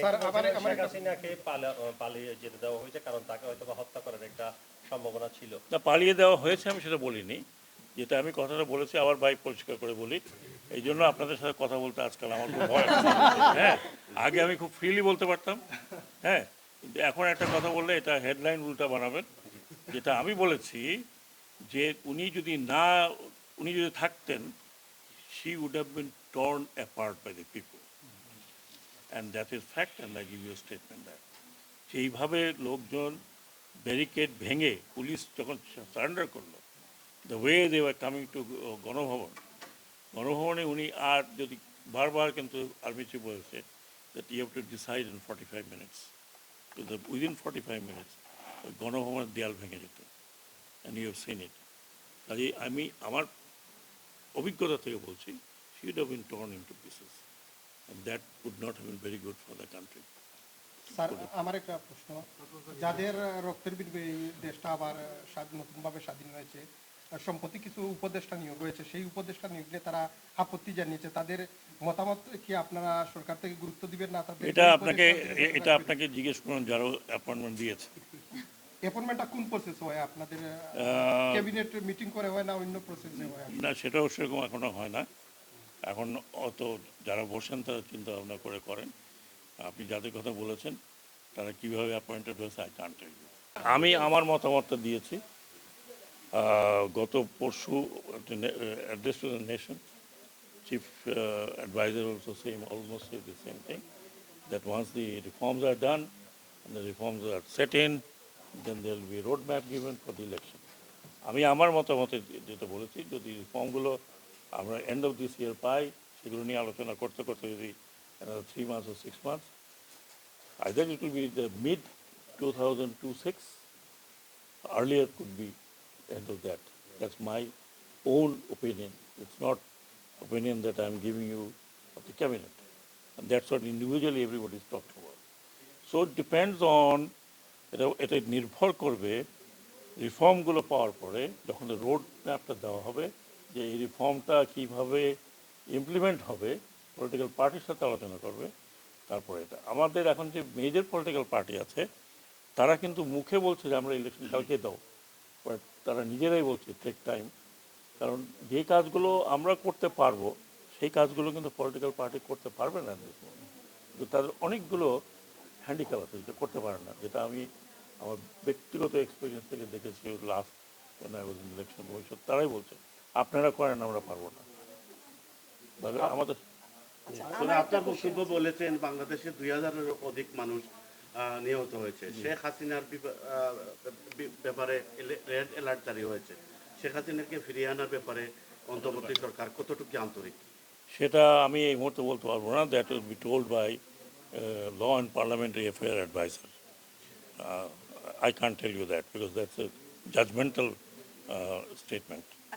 শেখ হাসিনাকে পালিয়ে যেতে দেওয়া হয়েছে কারণ তাকে হয়তো হত্যা করার একটা সম্ভাবনা ছিল। না পালিয়ে দেওয়া হয়েছে আমি সেটা বলিনি। যেটা আমি কথাটা বলেছি আবার বাইক পরিষ্কার করে বলি। এই জন্য আপনাদের সাথে কথা বলতে আজকাল আমার খুব ভয় হ্যাঁ আগে আমি খুব ফ্রিলি বলতে পারতাম। হ্যাঁ কিন্তু এখন একটা কথা বললে এটা হেডলাইন উল্টা বানাবেন। যেটা আমি বলেছি যে উনি যদি না উনি যদি থাকতেন she would have been torn apart by the people. And that is fact I give you a statement that. সেইভাবে লোকজন ব্যারিকেড ভেঙে পুলিশ যখন সারেন্ডার করল the way they were coming to Ganabhaban, গণভবনে উনি আর যদি বারবার কিন্তু আর্মি চিফ বলেছে that you have to decide in forty five minutes to the within forty five minutes গণভবনের দেয়াল ভেঙে যেত and you have seen it কাজে আমি আমার অভিজ্ঞতা থেকে বলছি should have been torn into pieces that would not have very good for the country sir আমার একটা প্রশ্ন। যাদের রক্তের বিনিময়ে দেশটা আবার নতুনভাবে স্বাধীন হয়েছে সম্প্রতি কিছু উপদেষ্টা নিয়োগ হয়েছে সেই উপদেষ্টা নিয়োগ নিয়ে তারা আপত্তি জানিয়েছে। তাদের মতামত কি আপনারা সরকার থেকে গুরুত্ব দিবেন না তাদের? এটা আপনাকে এটা আপনাকে জিজ্ঞেস করুন যারা অ্যাপয়েন্টমেন্ট দিয়েছে। অ্যাপয়েন্টমেন্টটা কোন প্রসেস হয়? আপনাদের ক্যাবিনেট মিটিং করে হয় না অন্য প্রসেসে হয়? না সেটাও সেরকম এখনও হয় না। এখন অত যারা বসেন তারা চিন্তা ভাবনা করে করেন। আপনি যাদের কথা বলেছেন তারা কীভাবে অ্যাপয়েন্টেড হয়েছে আই কান্ট আমি আমার মতামতটা দিয়েছি। গত পরশু address to the nation chief adviser also same almost the same thing the reforms are done and the reforms are set in, then there will be a roadmap given for the election. আমি আমার মতামতে যেটা বলেছি যদি রিফর্মগুলো আমরা end of this year পাই, সেগুলো নিয়ে আলোচনা করতে করতে যদি three months O six months I think it will be the mid two thousand two six earlier could be end of that that's my own opinion it's not opinion that I am giving you of the cabinet that's not individually everybody is talk so it depends on এটা এটা নির্ভর করবে রিফর্মগুলো পাওয়ার পরে, যখন road ম্যাপটা দেওয়া হবে যে এই রিফর্মটা কীভাবে ইমপ্লিমেন্ট হবে পলিটিক্যাল পার্টির সাথে আলোচনা করবে, তারপরে এটা। আমাদের এখন যে মেজর পলিটিক্যাল পার্টি আছে, তারা কিন্তু মুখে বলছে যে আমরা ইলেকশন কালকে দাও বাট তারা নিজেরাই বলছে টেক টাইম কারণ যে কাজগুলো আমরা করতে পারব, সেই কাজগুলো কিন্তু পলিটিক্যাল পার্টি করতে পারবে না কিন্তু তাদের অনেকগুলো হ্যান্ডিক্যাপ আছে, যেটা করতে পারে না। যেটা আমি আমার ব্যক্তিগত এক্সপিরিয়েন্স থেকে দেখেছি লাস্ট ইলেকশন ভবিষ্যৎ, তারাই বলছে। আপনারা করেন আমরা পারব না। আমাদের আপনার বক্তব্য বলেছেন বাংলাদেশে দুই হাজারের অধিক মানুষ নিহত হয়েছে। শেখ হাসিনার ব্যাপারে রেড অ্যালার্ট জারি হয়েছে। শেখ হাসিনাকে ফিরিয়ে আনার ব্যাপারে অন্তর্বর্তী সরকার কতটুকু আন্তরিক? সেটা আমি এই মুহূর্তে বলতে পারব না। That will be told by law and parliamentary affair adviser I can't tell you that because that's a judgmental statement